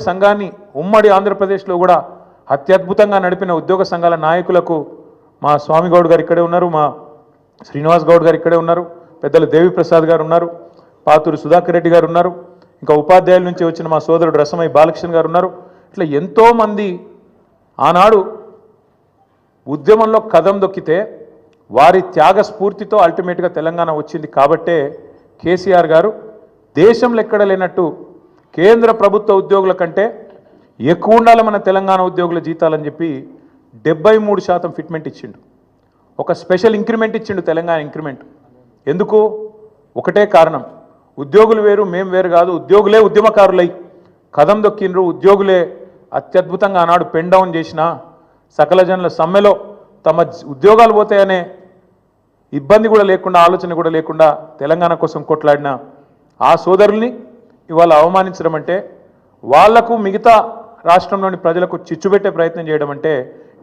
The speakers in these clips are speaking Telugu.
సంఘాన్ని ఉమ్మడి ఆంధ్రప్రదేశ్లో కూడా అత్యద్భుతంగా నడిపిన ఉద్యోగ సంఘాల నాయకులకు మా స్వామి గౌడ్ గారు ఇక్కడే ఉన్నారు మా శ్రీనివాస్ గౌడ్ గారు ఇక్కడే ఉన్నారు పెద్దలు దేవిప్రసాద్ గారు ఉన్నారు పాతూరు సుధాకర్ రెడ్డి గారు ఉన్నారు ఇంకా ఉపాధ్యాయుల నుంచి వచ్చిన మా సోదరుడు రసమై బాలకృష్ణ గారు ఉన్నారు. ఇట్లా ఎంతోమంది ఆనాడు ఉద్యమంలో కదం దొక్కితే వారి త్యాగ స్ఫూర్తితో అల్టిమేట్గా తెలంగాణ వచ్చింది కాబట్టే కేసీఆర్ గారు దేశంలో ఎక్కడ లేనట్టు కేంద్ర ప్రభుత్వ ఉద్యోగుల కంటే ఎక్కువ ఉండాలి మన తెలంగాణ ఉద్యోగుల జీతాలని చెప్పి డెబ్బై మూడు శాతం ఫిట్మెంట్ ఇచ్చిండు. ఒక స్పెషల్ ఇంక్రిమెంట్ ఇచ్చిండు తెలంగాణ ఇంక్రిమెంట్. ఎందుకు? ఒకటే కారణం. ఉద్యోగులు వేరు మేం వేరు కాదు. ఉద్యోగులే ఉద్యమకారులై. కదం దొక్కిండ్రు. ఉద్యోగులే అత్యద్భుతంగా ఆనాడు పెన్ డౌన్ చేసిన సకల జనుల సమ్మెలో తమ ఉద్యోగాలు పోతాయనే ఇబ్బంది కూడా లేకుండా ఆలోచన కూడా లేకుండా తెలంగాణ కోసం కొట్లాడిన ఆ సోదరుల్ని ఇవాళ అవమానించడం అంటే వాళ్ళకు మిగతా రాష్ట్రంలోని ప్రజలకు చిచ్చుపెట్టే ప్రయత్నం చేయడం అంటే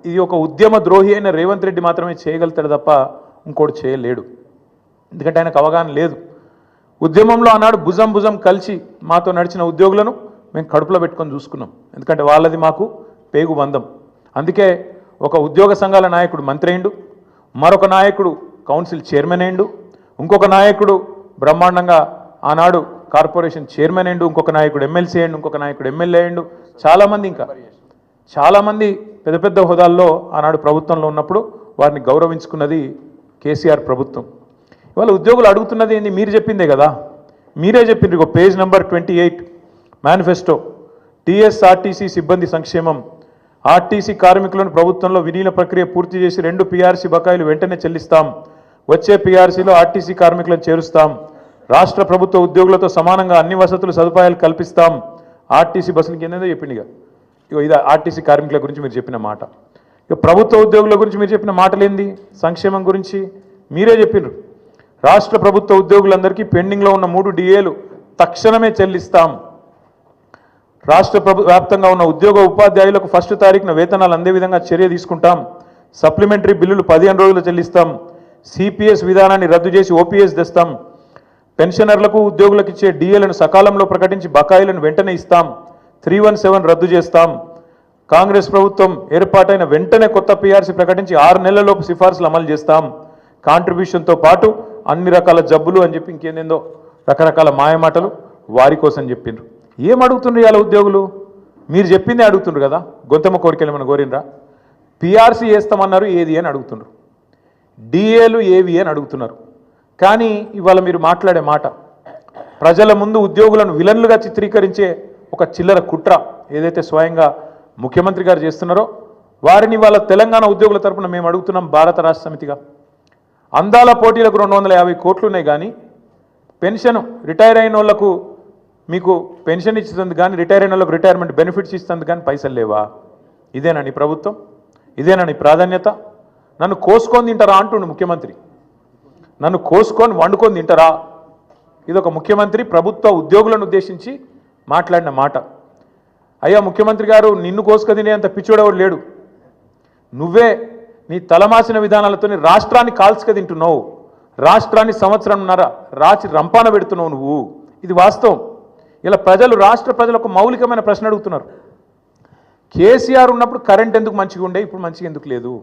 ఇది ఒక ఉద్యమ ద్రోహి అయిన రేవంత్ రెడ్డి మాత్రమే చేయగలుగుతాడు తప్ప ఇంకోటి చేయలేడు. ఎందుకంటే ఆయనకు అవగాహన లేదు. ఉద్యమంలో ఆనాడు భుజం భుజం కలిసి మాతో నడిచిన ఉద్యోగులను మేము కడుపులో పెట్టుకొని చూసుకున్నాం. ఎందుకంటే వాళ్ళది మాకు పేగు బంధం. అందుకే ఒక ఉద్యోగ సంఘాల నాయకుడు మంత్రి అయిండు మరొక నాయకుడు కౌన్సిల్ చైర్మన్ అయిండు ఇంకొక నాయకుడు బ్రహ్మాండంగా ఆనాడు కార్పొరేషన్ చైర్మన్ అయిండు ఇంకొక నాయకుడు ఎమ్మెల్సీ అయిండు ఇంకొక నాయకుడు ఎమ్మెల్యే అయిండు చాలామంది ఇంకా. చాలామంది పెద్ద పెద్ద హోదాల్లో ఆనాడు ప్రభుత్వంలో ఉన్నప్పుడు వారిని గౌరవించుకున్నది కేసీఆర్ ప్రభుత్వం. ఇవాళ ఉద్యోగులు అడుగుతున్నది ఏంది? మీరు చెప్పిందే కదా. మీరే చెప్పిండ్రు ఒక page number twenty eight manifesto. TSRTC సిబ్బంది సంక్షేమం. ఆర్టీసీ కార్మికులను ప్రభుత్వంలో విలీన ప్రక్రియ పూర్తి చేసి రెండు పీఆర్సీ బకాయిలు వెంటనే చెల్లిస్తాం. వచ్చే పీఆర్సీలో ఆర్టీసీ కార్మికులను చేరుస్తాం. రాష్ట్ర ప్రభుత్వ ఉద్యోగులతో సమానంగా అన్ని వసతులు సదుపాయాలు కల్పిస్తాం. ఆర్టీసీ బస్సులకి ఏందో చెప్పింది ఇక. ఇగో ఇది ఆర్టీసీ కార్మికుల గురించి మీరు చెప్పిన మాట. ఇక ప్రభుత్వ ఉద్యోగుల గురించి మీరు చెప్పిన మాటలేంది? సంక్షేమం గురించి మీరే చెప్పినారు రాష్ట్ర ప్రభుత్వ ఉద్యోగులందరికీ పెండింగ్లో ఉన్న మూడు డిఏలు తక్షణమే చెల్లిస్తాం. రాష్ట్ర ప్రభు వ్యాప్తంగా ఉన్న ఉద్యోగ ఉపాధ్యాయులకు ఫస్ట్ తారీఖున వేతనాలు అందే విధంగా చర్య తీసుకుంటాం. సప్లిమెంటరీ బిల్లులు పదిహేను రోజులు చెల్లిస్తాం. సిపిఎస్ విధానాన్ని రద్దు చేసి ఓపీఎస్ తెస్తాం. పెన్షనర్లకు ఉద్యోగులకు ఇచ్చే డిఏలను సకాలంలో ప్రకటించి బకాయిలను వెంటనే ఇస్తాం. త్రీ వన్ సెవెన్ రద్దు చేస్తాం. కాంగ్రెస్ ప్రభుత్వం ఏర్పాటైన వెంటనే కొత్త పీఆర్సీ ప్రకటించి ఆరు నెలలలోపు సిఫార్సులు అమలు చేస్తాం. కాంట్రిబ్యూషన్తో పాటు అన్ని రకాల జబ్బులు అని చెప్పి ఇంకేందేందో రకరకాల మాయమాటలు వారి కోసం చెప్పిండ్రు. ఏం అడుగుతుండ్రు ఇవాళ ఉద్యోగులు? మీరు చెప్పిందే అడుగుతుండ్రు కదా? గొంతమ్మ కోరికలు ఏమైనా కోరినరా పీఆర్సీ వేస్తామన్నారు ఏది అని అడుగుతుండ్రు. డిఏలు ఏవి అని అడుగుతున్నారు. కానీ ఇవాళ మీరు మాట్లాడే మాట ప్రజల ముందు ఉద్యోగులను విలన్లుగా చిత్రీకరించే ఒక చిల్లర కుట్ర ఏదైతే స్వయంగా ముఖ్యమంత్రి గారు చేస్తున్నారో వారిని వాళ్ళ తెలంగాణ ఉద్యోగుల తరపున మేము అడుగుతున్నాం భారత రాష్ట్ర సమితిగా. అందాల పోటీలకు రెండు వందల యాభై కోట్లు ఉన్నాయి కానీ పెన్షన్ రిటైర్ అయిన వాళ్ళకు మీకు పెన్షన్ ఇస్తుంది కానీ రిటైర్ అయిన వాళ్ళకు రిటైర్మెంట్ బెనిఫిట్స్ ఇస్తుంది కానీ పైసలు లేవా? ఇదేనా నీ ప్రభుత్వం? ఇదేనా నీ ప్రాధాన్యత? నన్ను కోసుకొని తింటారా అంటుండు ముఖ్యమంత్రి. నన్ను కోసుకొని వండుకొని తింటారా? ఇది ఒక ముఖ్యమంత్రి ప్రభుత్వ ఉద్యోగులను ఉద్దేశించి మాట్లాడిన మాట. అయ్యా ముఖ్యమంత్రి గారు నిన్ను కోసుక తినేంత పిచ్చోడెవడు లేడు. నువ్వే నీ తలమాసిన విధానాలతో రాష్ట్రాన్ని కాల్చుక తింటున్నావు. రాష్ట్రాన్ని సంవత్సరంన్నర రాచి రంపాన పెడుతున్నావు నువ్వు. ఇది వాస్తవం. ఇలా ప్రజలు రాష్ట్ర ప్రజలు ఒక మౌలికమైన ప్రశ్న అడుగుతున్నారు. కేసీఆర్ ఉన్నప్పుడు కరెంట్ ఎందుకు మంచిగా ఉండే ఇప్పుడు మంచిగా ఎందుకు లేదు?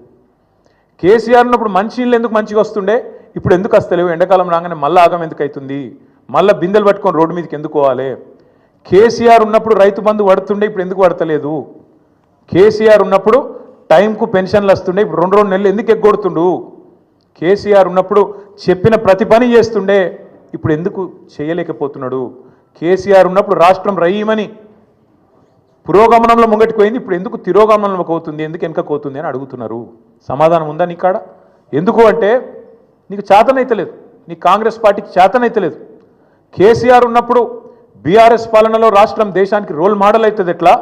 కేసీఆర్ ఉన్నప్పుడు మంచి నీళ్ళు ఎందుకు మంచిగా వస్తుండే? ఇప్పుడు ఎందుకు వస్తలేవు ఎండాకాలం రాగానే మళ్ళీ ఆగం ఎందుకు అవుతుంది మళ్ళీ బిందెలు పట్టుకొని రోడ్డు మీదకి ఎందుకు పోవాలి? కేసీఆర్ ఉన్నప్పుడు రైతు బంధు పడుతుండే ఇప్పుడు ఎందుకు పడతలేదు? కేసీఆర్ ఉన్నప్పుడు టైంకు పెన్షన్లు వస్తుండే ఇప్పుడు రెండు రెండు నెలలు ఎందుకు ఎగ్గొడుతుండు? కేసీఆర్ ఉన్నప్పుడు చెప్పిన ప్రతి పని చేస్తుండే ఇప్పుడు ఎందుకు చేయలేకపోతున్నాడు? కేసీఆర్ ఉన్నప్పుడు రాష్ట్రం రయ్యమని పురోగమనంలో ముంగటిపోయింది ఇప్పుడు ఎందుకు తిరోగమనంలోకి అవుతుంది ఎందుకు వెనుకకు అవుతుంది అని అడుగుతున్నారు. సమాధానం ఉందా నీ కాడ ఎందుకు అంటే నీకు చేతనైతలేదు నీ కాంగ్రెస్ పార్టీకి చేతనైతలేదు కేసీఆర్ ఉన్నప్పుడు బీఆర్ఎస్ పాలనలో రాష్ట్రం దేశానికి రోల్ మోడల్ అవుతుంది ఎట్లా?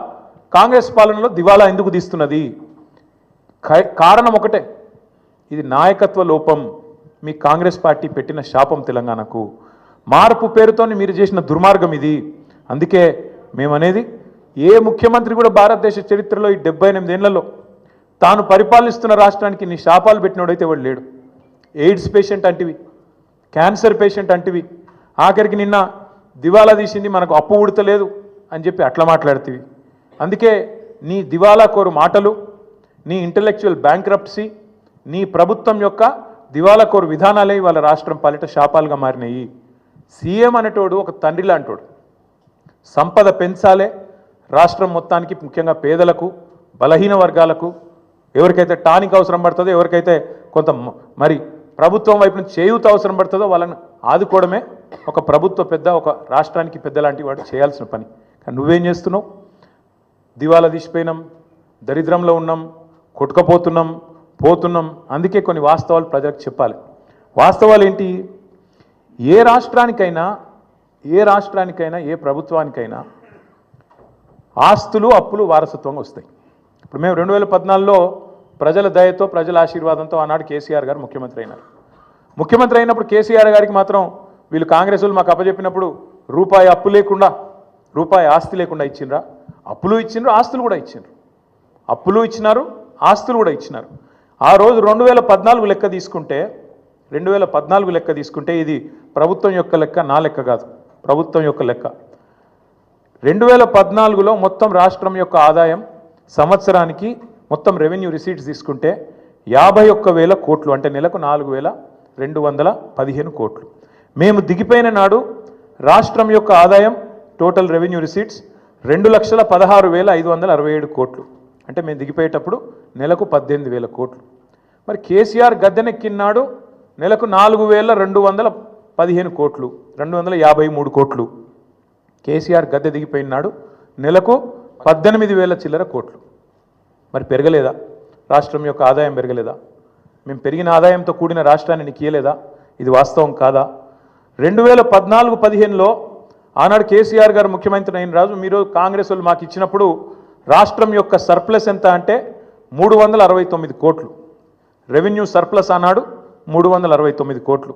కాంగ్రెస్ పాలనలో దివాలా ఎందుకు తీస్తున్నది? కారణం ఒకటే. ఇది నాయకత్వ లోపం. మీ కాంగ్రెస్ పార్టీ పెట్టిన శాపం తెలంగాణకు. మార్పు పేరుతో మీరు చేసిన దుర్మార్గం ఇది. అందుకే మేమనేది ఏ ముఖ్యమంత్రి కూడా భారతదేశ చరిత్రలో ఈ డెబ్బై ఎనిమిదేళ్ళలో తాను పరిపాలిస్తున్న రాష్ట్రానికి నీ శాపాలు పెట్టినోడైతే వాడు లేడు. ఎయిడ్స్ పేషెంట్ అంటివి క్యాన్సర్ పేషెంట్ అంటివి. ఆఖరికి నిన్న దివాలా తీసింది మనకు అప్పు ఉడతలేదు అని చెప్పి అట్లా మాట్లాడుతీవి. అందుకే నీ దివాలా కోరు మాటలు నీ ఇంటలెక్చువల్ బ్యాంక్రప్సీ నీ ప్రభుత్వం యొక్క దివాలా కోరు విధానాలే వాళ్ళ రాష్ట్రం పాలిట శాపాలుగా మారినాయి. సీఎం అనేటోడు ఒక తండ్రి లాంటోడు. సంపద పెంచాలే రాష్ట్రం మొత్తానికి ముఖ్యంగా పేదలకు బలహీన వర్గాలకు. ఎవరికైతే టానిక్ అవసరం పడుతుందో ఎవరికైతే కొంత మ- మరి ప్రభుత్వం వైపు నుంచి చేయూత అవసరం పడుతుందో వాళ్ళని ఆదుకోవడమే ఒక ప్రభుత్వ పెద్ద ఒక రాష్ట్రానికి పెద్ద లాంటి వాడు చేయాల్సిన పని. కానీ నువ్వేం చేస్తున్నావు? దివాలా తీసిపోయినాం దరిద్రంలో ఉన్నాం కొట్టుకపోతున్నాం పోతున్నాం. అందుకే కొన్ని వాస్తవాలు ప్రజలకు చెప్పాలి. వాస్తవాలు ఏంటి? ఏ రాష్ట్రానికైనా ఏ రాష్ట్రానికైనా ఏ ప్రభుత్వానికైనా ఆస్తులు అప్పులు వారసత్వంగా వస్తాయి. ఇప్పుడు మేము రెండు వేల పద్నాలుగులో ప్రజల దయతో ప్రజల ఆశీర్వాదంతో ఆనాడు కేసీఆర్ గారు ముఖ్యమంత్రి అయినారు. ముఖ్యమంత్రి అయినప్పుడు కేసీఆర్ గారికి మాత్రం వీళ్ళు కాంగ్రెస్ వాళ్ళు మాకు అప్పచెప్పినప్పుడు రూపాయి అప్పు లేకుండా రూపాయి ఆస్తి లేకుండా ఇచ్చిండ్రా? అప్పులు ఇచ్చిండ్రు ఆస్తులు కూడా ఇచ్చిండ్రు. అప్పులు ఇచ్చినారు ఆస్తులు కూడా ఇచ్చినారు. ఆ రోజు రెండు వేల పద్నాలుగు లెక్క తీసుకుంటే రెండు వేల పద్నాలుగు లెక్క తీసుకుంటే ఇది ప్రభుత్వం యొక్క లెక్క నా లెక్క కాదు. ప్రభుత్వం యొక్క లెక్క. రెండు వేల పద్నాలుగులో మొత్తం రాష్ట్రం యొక్క ఆదాయం సంవత్సరానికి మొత్తం రెవెన్యూ రిసీట్స్ తీసుకుంటే యాభై ఒక్క వేల కోట్లు అంటే నెలకు నాలుగు వేల రెండు వందల పదిహేను కోట్లు. మేము దిగిపోయిన నాడు రాష్ట్రం యొక్క ఆదాయం టోటల్ రెవెన్యూ రిసీట్స్ రెండు లక్షల పదహారు వేల ఐదు వందల అరవై ఏడు కోట్లు. అంటే మేము దిగిపోయేటప్పుడు నెలకు పద్దెనిమిది వేల కోట్లు. మరి కేసీఆర్ గద్దెనెక్కినాడు నెలకు నాలుగు వేల రెండు వందల పదిహేను కోట్లు రెండు వందల యాభై మూడు కోట్లు. కేసీఆర్ గద్దె దిగిపోయినాడు నెలకు పద్దెనిమిది వేల చిల్లర కోట్లు. మరి పెరగలేదా? రాష్ట్రం యొక్క ఆదాయం పెరగలేదా? మేము పెరిగిన ఆదాయంతో కూడిన రాష్ట్రాన్ని నీకు ఇయ్యలేదా? ఇది వాస్తవం కాదా? రెండు వేల పద్నాలుగు పదిహేనులో ఆనాడు కేసీఆర్ గారు ముఖ్యమంత్రి అయిన రాజు మీరు కాంగ్రెస్ వాళ్ళు మాకు ఇచ్చినప్పుడు రాష్ట్రం యొక్క సర్ప్లస్ ఎంత అంటే మూడు వందల అరవై తొమ్మిది కోట్లు. రెవెన్యూ సర్ప్లస్ అన్నాడు మూడు వందల అరవై తొమ్మిది కోట్లు.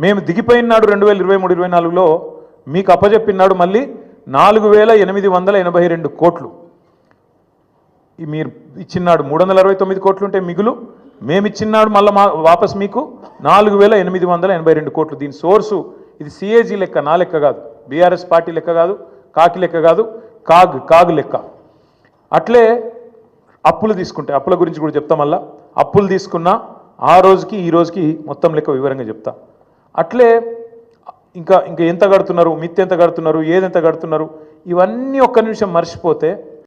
మేము దిగిపోయినాడు రెండు వేల ఇరవై మూడు ఇరవై నాలుగులో మీకు అప్పజెప్పినాడు మళ్ళీ నాలుగు వేల ఎనిమిది వందల ఎనభై రెండు కోట్లు. మీరు ఇచ్చినాడు మూడు వందల అరవై తొమ్మిది కోట్లు ఉంటే మిగులు. మేము మళ్ళీ మా వాపస్ మీకు నాలుగు వేల ఎనిమిది వందల ఎనభై రెండు కోట్లు. దీని సోర్సు ఇది సిఏజీ లెక్క నా లెక్క కాదు. బీఆర్ఎస్ పార్టీ లెక్క కాదు కాకి లెక్క కాదు కాగ్ కాగు లెక్క. అట్లే అప్పులు తీసుకుంటే అప్పుల గురించి కూడా చెప్తా మళ్ళా. అప్పులు తీసుకున్నా ఆ రోజుకి ఈ రోజుకి మొత్తం లెక్క వివరంగా చెప్తా. అట్లే ఇంకా ఇంకా ఎంత కడుతున్నారు మిత్తి ఎంత కడుతున్నారు ఏది ఎంత కడుతున్నారు ఇవన్నీ ఒక్క నిమిషం మర్చిపోతే